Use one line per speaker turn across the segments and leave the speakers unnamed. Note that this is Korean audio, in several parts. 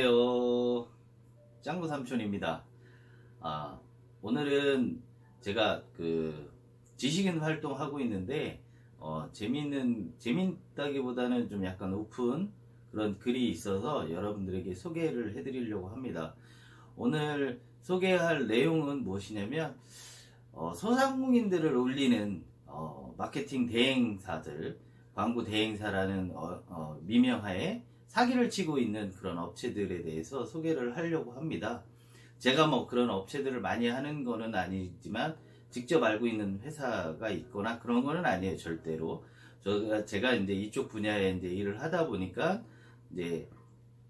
안녕하세요. 짱구 삼촌입니다. 아, 오늘은 제가 그 지식인 활동하고 있는데, 어, 재밌는, 재밌다기보다는 좀 약간 오픈 그런 글이 있어서 여러분들에게 소개를 해드리려고 합니다. 오늘 소개할 내용은 무엇이냐면, 어, 소상공인들을 올리는 어, 마케팅 대행사들, 광고 대행사라는 어, 어, 미명하에 사기를 치고 있는 그런 업체들에 대해서 소개를 하려고 합니다. 제가 뭐 그런 업체들을 많이 하는 거는 아니지만 직접 알고 있는 회사가 있거나 그런 거는 아니에요, 절대로. 제가, 제가 이제 이쪽 분야에 이제 일을 하다 보니까 이제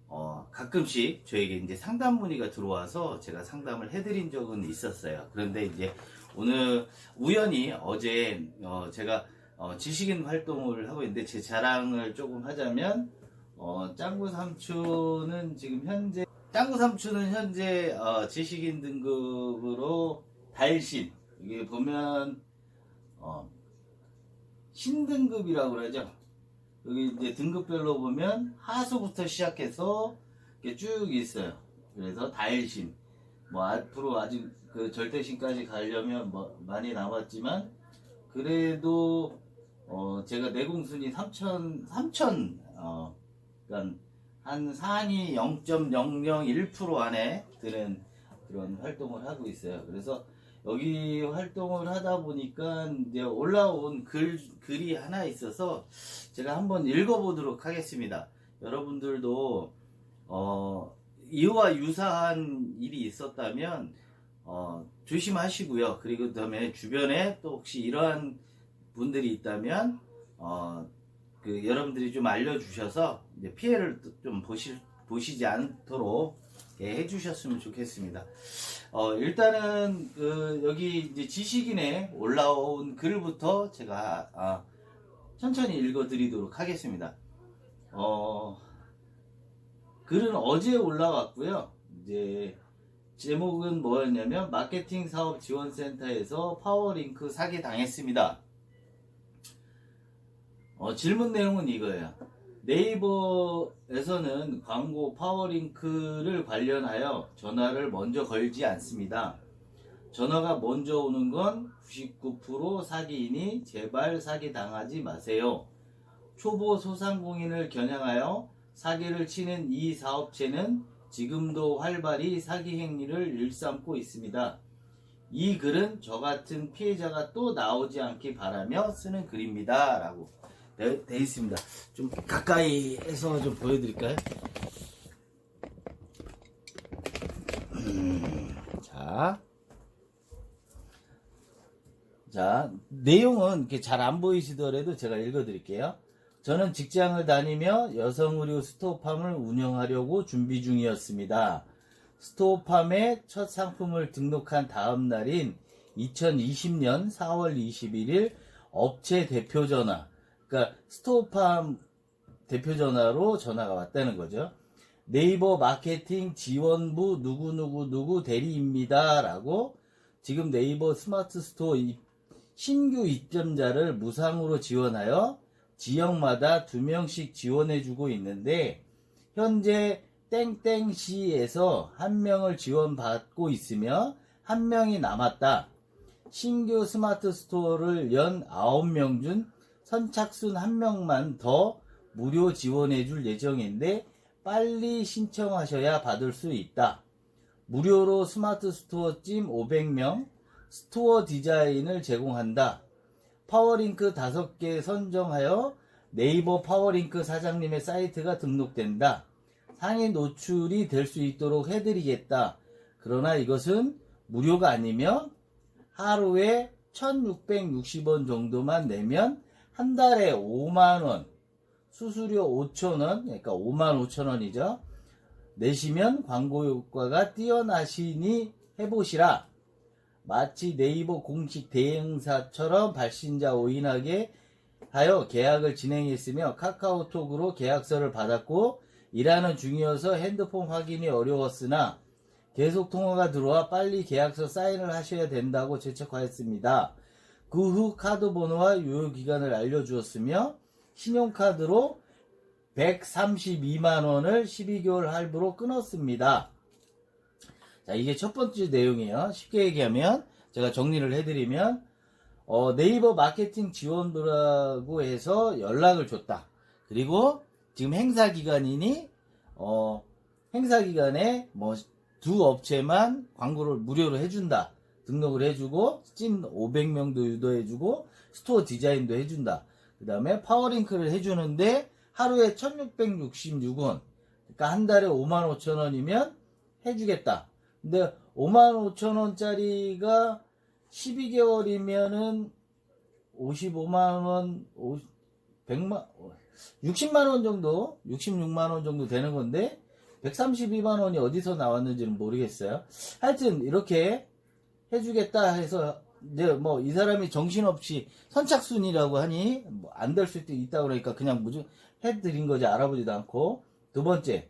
어, 가끔씩 저에게 이제 상담 문의가 들어와서 제가 상담을 해드린 적은 있었어요. 그런데 이제 오늘 우연히 어제 어, 제가 어, 지식인 활동을 하고 있는데 제 자랑을 조금 하자면 어, 짱구 삼촌은 지금 현재 짱구 삼촌은 현재 어, 지식인 등급으로 달신 이게 보면 어, 신등급이라고 그러죠. 여기 이제 등급별로 보면 하수부터 시작해서 이렇게 쭉 있어요. 그래서 달신 뭐 앞으로 아직 그 절대신까지 가려면 뭐 많이 남았지만 그래도 어 제가 내공순위 3천 3천 어 그러니까 한 상위 0.001% 안에 드는 그런 활동을 하고 있어요. 그래서 여기 활동을 하다 보니까 이제 올라온 글 글이 하나 있어서 제가 한번 읽어보도록 하겠습니다. 여러분들도 어 이와 유사한 일이 있었다면 어, 조심하시고요. 그리고 그 다음에 주변에 또 혹시 이러한 분들이 있다면 어, 그 여러분들이 좀 알려주셔서 이제 피해를 또좀 보시 보시지 않도록 예, 해주셨으면 좋겠습니다. 어, 일단은 그 여기 이제 지식인에 올라온 글부터 제가 아, 천천히 읽어드리도록 하겠습니다. 어, 글은 어제 올라왔고요. 이제 제목은 뭐였냐면 마케팅 사업 지원센터에서 파워링크 사기 당했습니다. 어, 질문 내용은 이거예요. 네이버에서는 광고 파워링크를 관련하여 전화를 먼저 걸지 않습니다. 전화가 먼저 오는 건 99% 사기이니 제발 사기 당하지 마세요. 초보 소상공인을 겨냥하여 사기를 치는 이 사업체는 지금도 활발히 사기 행위를 일삼고 있습니다. 이 글은 저 같은 피해자가 또 나오지 않기 바라며 쓰는 글입니다. 라고 돼, 돼 있습니다. 좀 가까이 해서 좀 보여드릴까요? 음, 자. 자, 내용은 이렇게 잘 안 보이시더라도 제가 읽어드릴게요. 저는 직장을 다니며 여성 의류 스토어팜을 운영하려고 준비 중이었습니다. 스토어팜에 첫 상품을 등록한 다음 날인 2020년 4월 21일 업체 대표 전화, 그러니까 스토어팜 대표 전화로 전화가 왔다는 거죠. 네이버 마케팅 지원부 누구누구누구 대리입니다. 라고 지금 네이버 스마트 스토어 입- 신규 입점자를 무상으로 지원하여 지역마다 두 명씩 지원해주고 있는데 현재 땡땡시에서 한 명을 지원받고 있으며 한 명이 남았다. 신규 스마트 스토어를 연 9명 중 선착순 한 명만 더 무료 지원해 줄 예정인데 빨리 신청하셔야 받을 수 있다. 무료로 스마트 스토어 찜 500명, 스토어 디자인을 제공한다. 파워링크 5개 선정하여 네이버 파워링크 사장님의 사이트가 등록된다. 상위 노출이 될 수 있도록 해드리겠다. 그러나 이것은 무료가 아니며 하루에 1660원 정도만 내면 한 달에 5만원, 수수료 5천원, 그러니까 5만 5천원이죠. 내시면 광고 효과가 뛰어나시니 해보시라. 마치 네이버 공식 대행사처럼 발신자 오인하게 하여 계약을 진행했으며 카카오톡으로 계약서를 받았고 일하는 중이어서 핸드폰 확인이 어려웠으나 계속 통화가 들어와 빨리 계약서 사인을 하셔야 된다고 재촉하였습니다. 그 후 카드 번호와 유효 기간을 알려주었으며 신용카드로 132만 원을 12개월 할부로 끊었습니다. 자, 이게 첫 번째 내용이에요. 쉽게 얘기하면 제가 정리를 해드리면 어, 네이버 마케팅 지원부라고 해서 연락을 줬다. 그리고 지금 행사 기간이니 어, 행사 기간에 뭐 두 업체만 광고를 무료로 해준다. 등록을 해주고 찐 500명도 유도해주고 스토어 디자인도 해준다. 그 다음에 파워링크를 해주는데 하루에 1666원. 그러니까 한 달에 5만 5천 원이면 해주겠다. 근데 5만 5천 원짜리가 12개월이면은 55만 원, 100만, 60만 원 정도, 66만 원 정도 되는 건데 132만 원이 어디서 나왔는지는 모르겠어요. 하여튼 이렇게 해주겠다 해서 이제 뭐이 사람이 정신없이 선착순이라고 하니 뭐 안 될 수도 있다 그러니까 그냥 무조 해드린 거지 알아보지도 않고 두 번째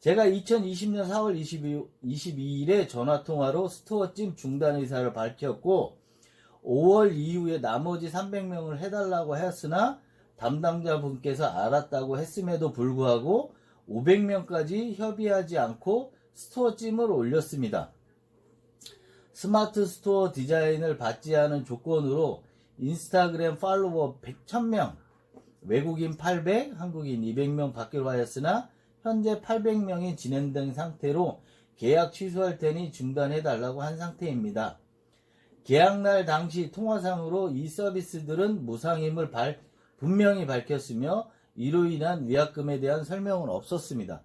제가 2020년 4월 22, 22일에 전화통화로 스토어찜 중단 의사를 밝혔고 5월 이후에 나머지 300명을 해달라고 했으나 담당자분께서 알았다고 했음에도 불구하고 500명까지 협의하지 않고 스토어찜을 올렸습니다. 스마트 스토어 디자인을 받지 않은 조건으로 인스타그램 팔로워 100, 1000명, 외국인 800, 한국인 200명 받기로 하였으나 현재 800명이 진행된 상태로 계약 취소할 테니 중단해 달라고 한 상태입니다. 계약날 당시 통화상으로 이 서비스들은 무상임을 발- 분명히 밝혔으며 이로 인한 위약금에 대한 설명은 없었습니다.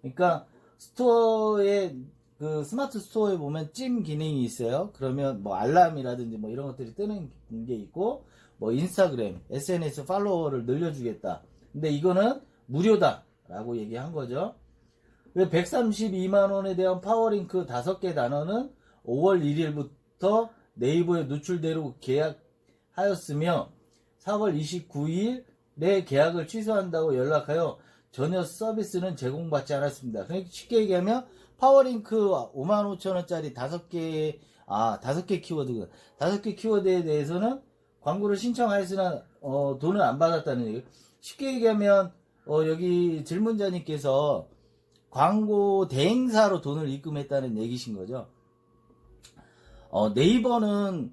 그러니까 스토어에 그 스마트 스토어에 보면 찜 기능이 있어요. 그러면 뭐 알람이라든지 뭐 이런 것들이 뜨는 게 있고 뭐 인스타그램, SNS 팔로워를 늘려주겠다. 근데 이거는 무료다라고 얘기한 거죠. 왜 132만 원에 대한 파워링크 5개 단어는 5월 1일부터 네이버에 노출대로 계약하였으며 4월 29일에 계약을 취소한다고 연락하여 전혀 서비스는 제공받지 않았습니다. 그러니까 쉽게 얘기하면 파워링크 55,000원짜리 5개, 아, 5개 키워드, 5개 키워드에 대해서는 광고를 신청하였으나, 어, 돈을 안 받았다는 얘기. 쉽게 얘기하면, 어, 여기 질문자님께서 광고 대행사로 돈을 입금했다는 얘기신 거죠. 어, 네이버는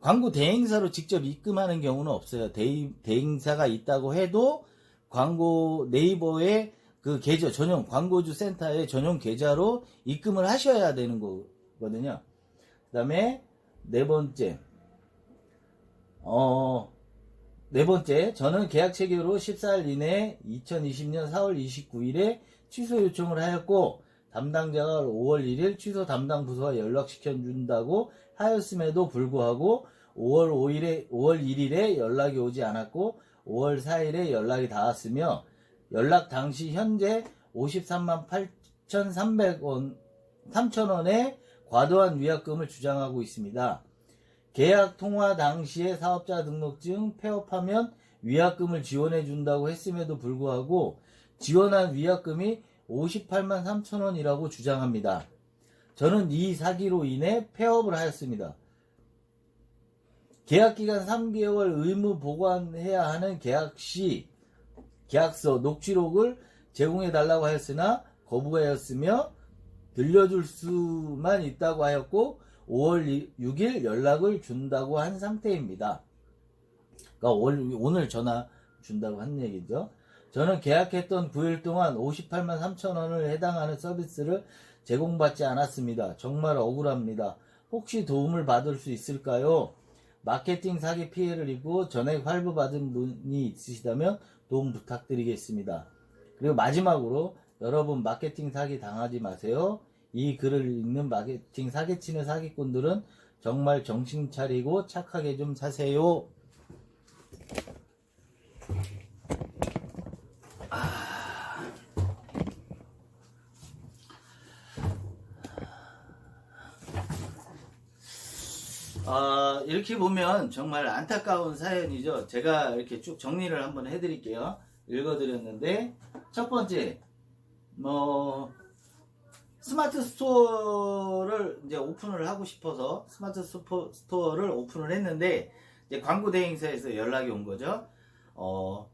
광고 대행사로 직접 입금하는 경우는 없어요. 대, 대행사가 있다고 해도 광고 네이버에 그 계좌 전용 광고주 센터에 전용 계좌로 입금을 하셔야 되는 거거든요. 그다음에 네 번째 어, 네 번째, 저는 계약 체결로 14일 이내에 2020년 4월 29일에 취소 요청을 하였고, 담당자가 5월 1일 취소 담당 부서와 연락시켜 준다고 하였음에도 불구하고 5월 5일에 5월 1일에 연락이 오지 않았고 5월 4일에 연락이 닿았으며 연락 당시 현재 53만 8,300원 3,000원의 과도한 위약금을 주장하고 있습니다. 계약 통화 당시에 사업자 등록증 폐업하면 위약금을 지원해 준다고 했음에도 불구하고 지원한 위약금이 58만 3천 원이라고 주장합니다. 저는 이 사기로 인해 폐업을 하였습니다. 계약 기간 3개월 의무 보관해야 하는 계약 시 계약서 녹취록을 제공해 달라고 하였으나 거부하였으며 들려줄 수만 있다고 하였고 5월 6일 연락을 준다고 한 상태입니다. 그러니까 오늘 전화 준다고 한 얘기죠. 저는 계약했던 9일 동안 58만 3천 원을 해당하는 서비스를 제공받지 않았습니다. 정말 억울합니다. 혹시 도움을 받을 수 있을까요? 마케팅 사기 피해를 입고 전액 활부받은 분이 있으시다면 도움 부탁드리겠습니다. 그리고 마지막으로 여러분 마케팅 사기 당하지 마세요. 이 글을 읽는 마케팅 사기치는 사기꾼들은 정말 정신 차리고 착하게 좀 사세요. 아, 이렇게 보면 정말 안타까운 사연이죠. 제가 이렇게 쭉 정리를 한번 해드릴게요. 읽어드렸는데, 첫 번째, 뭐, 스마트 스토어를 이제 오픈을 하고 싶어서 스마트 스토, 스토어를 오픈을 했는데, 이제 광고 대행사에서 연락이 온 거죠. 어,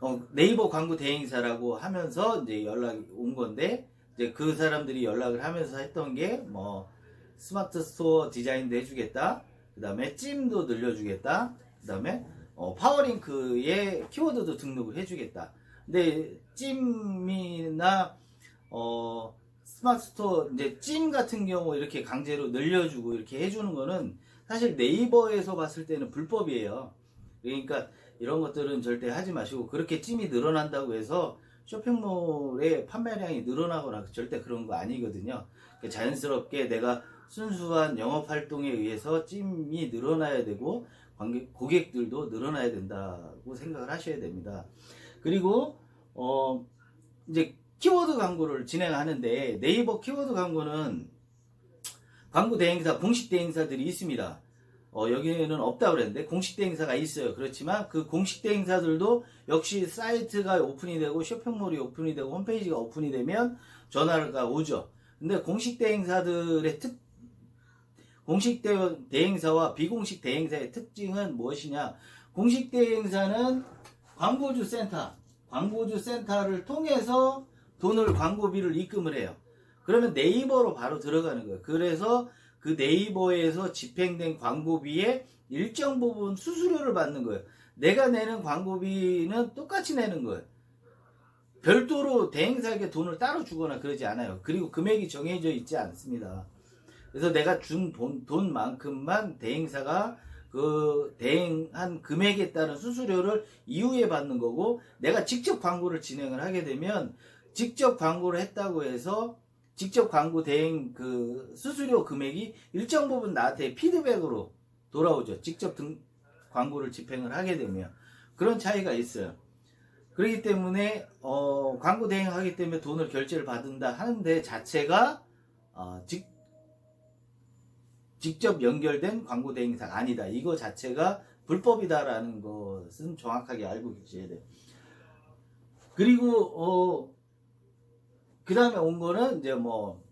어, 네이버 광고 대행사라고 하면서 이제 연락이 온 건데 이제 그 사람들이 연락을 하면서 했던 게 뭐 스마트 스토어 디자인도 해주겠다. 그 다음에 찜도 늘려주겠다. 그 다음에 어, 파워링크에 키워드도 등록을 해주겠다. 근데 찜이나 어, 스마트 스토어 이제 찜 같은 경우 이렇게 강제로 늘려주고 이렇게 해주는 거는 사실 네이버에서 봤을 때는 불법이에요. 그러니까 이런 것들은 절대 하지 마시고 그렇게 찜이 늘어난다고 해서 쇼핑몰의 판매량이 늘어나거나 절대 그런 거 아니거든요. 그러니까 자연스럽게 내가 순수한 영업 활동에 의해서 찜이 늘어나야 되고 관객, 고객들도 늘어나야 된다고 생각을 하셔야 됩니다. 그리고 어 이제 키워드 광고를 진행하는데 네이버 키워드 광고는 광고 대행사 공식 대행사들이 있습니다. 어, 여기는 없다 그랬는데 공식 대행사가 있어요. 그렇지만 그 공식 대행사들도 역시 사이트가 오픈이 되고 쇼핑몰이 오픈이 되고 홈페이지가 오픈이 되면 전화가 오죠. 근데 공식 대행사들의 특 공식 대, 대행사와 비공식 대행사의 특징은 무엇이냐? 공식 대행사는 광고주 센터, 광고주 센터를 통해서 돈을 광고비를 입금을 해요. 그러면 네이버로 바로 들어가는 거예요. 그래서 그 네이버에서 집행된 광고비의 일정 부분 수수료를 받는 거예요. 내가 내는 광고비는 똑같이 내는 거예요. 별도로 대행사에게 돈을 따로 주거나 그러지 않아요. 그리고 금액이 정해져 있지 않습니다. 그래서 내가 준 돈, 돈만큼만 대행사가 그 대행한 금액에 따른 수수료를 이후에 받는 거고 내가 직접 광고를 진행을 하게 되면 직접 광고를 했다고 해서 직접 광고 대행 그 수수료 금액이 일정 부분 나한테 피드백으로 돌아오죠. 직접 등 광고를 집행을 하게 되면 그런 차이가 있어요. 그렇기 때문에 어, 광고 대행하기 때문에 돈을 결제를 받는다 하는데 자체가 어, 직, 직접 연결된 광고 대행사가 아니다. 이거 자체가 불법이다라는 것은 정확하게 알고 계셔야 돼요. 그리고 어, 그 다음에 온 거는 이제 뭐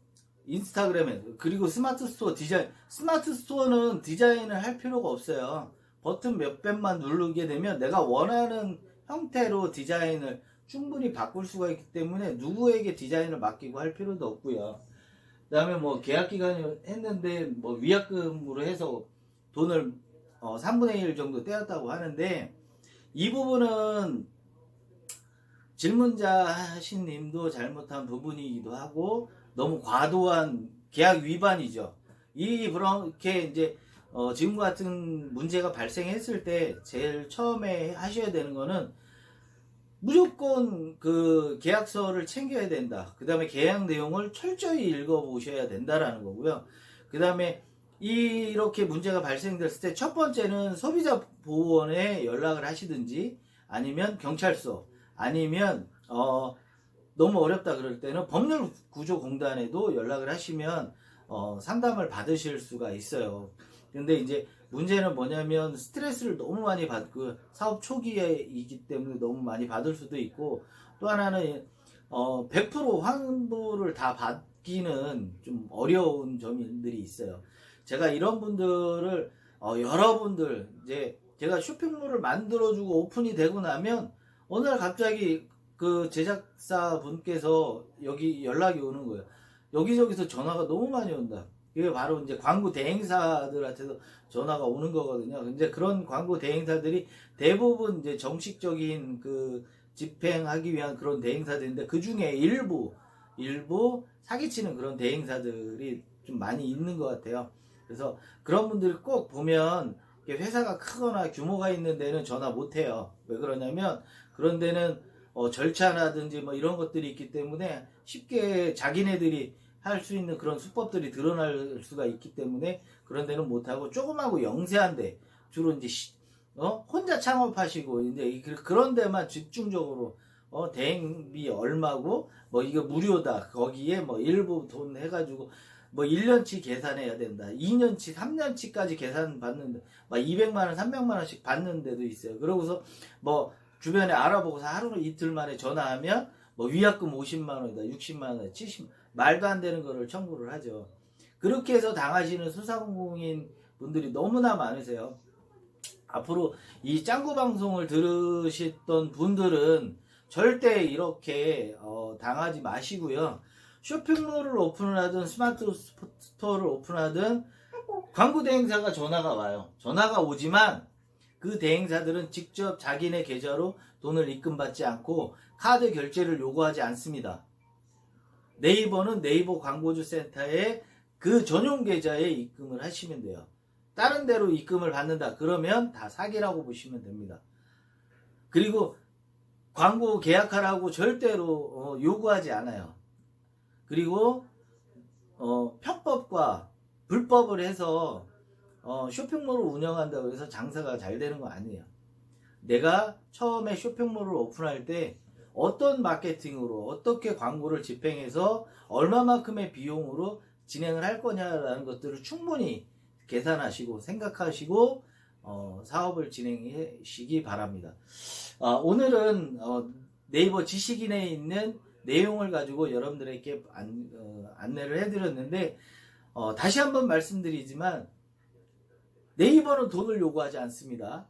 인스타그램에 그리고 스마트 스토어 디자인 스마트 스토어는 디자인을 할 필요가 없어요. 버튼 몇 배만 누르게 되면 내가 원하는 형태로 디자인을 충분히 바꿀 수가 있기 때문에 누구에게 디자인을 맡기고 할 필요도 없고요. 그다음에 뭐 계약 기간이 했는데 뭐 위약금으로 해서 돈을 어 3분의 1 정도 떼었다고 하는데 이 부분은 질문자 하신 님도 잘못한 부분이기도 하고 너무 과도한 계약 위반이죠. 이 그렇게 이제 어 지금 같은 문제가 발생했을 때 제일 처음에 하셔야 되는 거는 무조건 그 계약서를 챙겨야 된다. 그 다음에 계약 내용을 철저히 읽어보셔야 된다라는 거고요. 그 다음에 이렇게 문제가 발생됐을 때 첫 번째는 소비자 보호원에 연락을 하시든지 아니면 경찰서 아니면 어 너무 어렵다 그럴 때는 법률 구조 공단에도 연락을 하시면 어 상담을 받으실 수가 있어요. 근데 이제 문제는 뭐냐면 스트레스를 너무 많이 받고 사업 초기이기 때문에 너무 많이 받을 수도 있고 또 하나는 어 100% 환불을 다 받기는 좀 어려운 점들이 있어요. 제가 이런 분들을 어 여러분들 이제 제가 쇼핑몰을 만들어주고 오픈이 되고 나면 어느 날 갑자기 그 제작사 분께서 여기 연락이 오는 거예요. 여기저기서 전화가 너무 많이 온다. 이게 바로 이제 광고 대행사들한테도 전화가 오는 거거든요. 근데 그런 광고 대행사들이 대부분 이제 정식적인 그 집행하기 위한 그런 대행사들인데 그 중에 일부 일부 사기치는 그런 대행사들이 좀 많이 있는 것 같아요. 그래서 그런 분들이 꼭 보면 회사가 크거나 규모가 있는 데는 전화 못 해요. 왜 그러냐면 그런 데는 어, 절차라든지 뭐 이런 것들이 있기 때문에 쉽게 자기네들이 할 수 있는 그런 수법들이 드러날 수가 있기 때문에 그런 데는 못하고 조그마고 영세한데 주로 이제 시, 어? 혼자 창업하시고 이제 그런 데만 집중적으로 어, 대행비 얼마고 뭐 이거 무료다. 거기에 뭐 일부 돈 해가지고 뭐 1년치 계산해야 된다. 2년치 3년치까지 계산 받는데 막 200만원 300만원씩 받는 데도 있어요. 그러고서 뭐 주변에 알아보고서 하루 이틀 만에 전화하면 뭐 위약금 50만 원이다, 60만 원, 70 말도 안 되는 거를 청구를 하죠. 그렇게 해서 당하시는 수사공인 분들이 너무나 많으세요. 앞으로 이 짱구 방송을 들으셨던 분들은 절대 이렇게 어, 당하지 마시고요. 쇼핑몰을 오픈을 하든 스마트 스토어를 오픈하든 광고 대행사가 전화가 와요. 전화가 오지만 그 대행사들은 직접 자기네 계좌로 돈을 입금받지 않고 카드 결제를 요구하지 않습니다. 네이버는 네이버 광고주 센터에 그 전용 계좌에 입금을 하시면 돼요. 다른 데로 입금을 받는다. 그러면 다 사기라고 보시면 됩니다. 그리고 광고 계약하라고 절대로 어, 요구하지 않아요. 그리고 어, 편법과 불법을 해서 어, 쇼핑몰을 운영한다고 해서 장사가 잘 되는 거 아니에요. 내가 처음에 쇼핑몰을 오픈할 때 어떤 마케팅으로 어떻게 광고를 집행해서 얼마만큼의 비용으로 진행을 할 거냐라는 것들을 충분히 계산하시고 생각하시고 어, 사업을 진행하시기 바랍니다. 아, 오늘은 어, 네이버 지식인에 있는 내용을 가지고 여러분들에게 안, 어, 안내를 해드렸는데 어, 다시 한번 말씀드리지만 네이버는 돈을 요구하지 않습니다.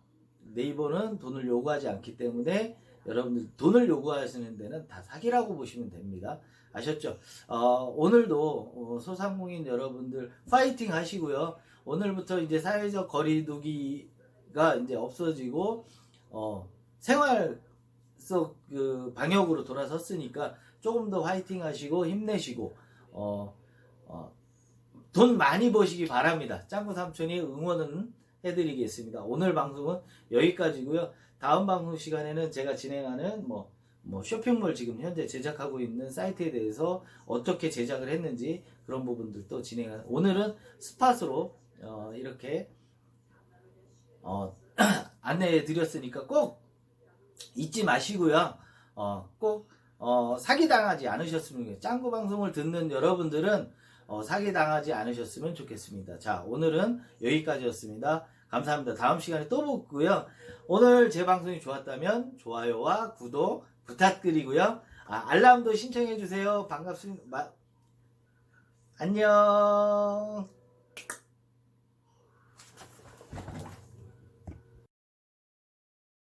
네이버는 돈을 요구하지 않기 때문에 여러분들 돈을 요구하시는 데는 다 사기라고 보시면 됩니다. 아셨죠? 어, 오늘도 어, 소상공인 여러분들 파이팅 하시고요. 오늘부터 이제 사회적 거리두기가 이제 없어지고 어, 생활 속 그 방역으로 돌아섰으니까 조금 더 화이팅 하시고 힘내시고 어, 어, 돈 많이 버시기 바랍니다. 짱구 삼촌이 응원은 해드리겠습니다. 오늘 방송은 여기까지고요. 다음 방송 시간에는 제가 진행하는 뭐, 뭐 쇼핑몰 지금 현재 제작하고 있는 사이트에 대해서 어떻게 제작을 했는지 그런 부분들도 진행하는 오늘은 스팟으로 어, 이렇게 어, 안내해 드렸으니까 꼭 잊지 마시고요. 어, 꼭 어, 사기 당하지 않으셨으면 좋겠어요. 짱구 방송을 듣는 여러분들은 어, 사기 당하지 않으셨으면 좋겠습니다. 자, 오늘은 여기까지였습니다. 감사합니다. 다음 시간에 또 보고요. 오늘 제 방송이 좋았다면 좋아요와 구독 부탁드리고요. 아, 알람도 신청해 주세요. 반갑습니다. 마- 안녕.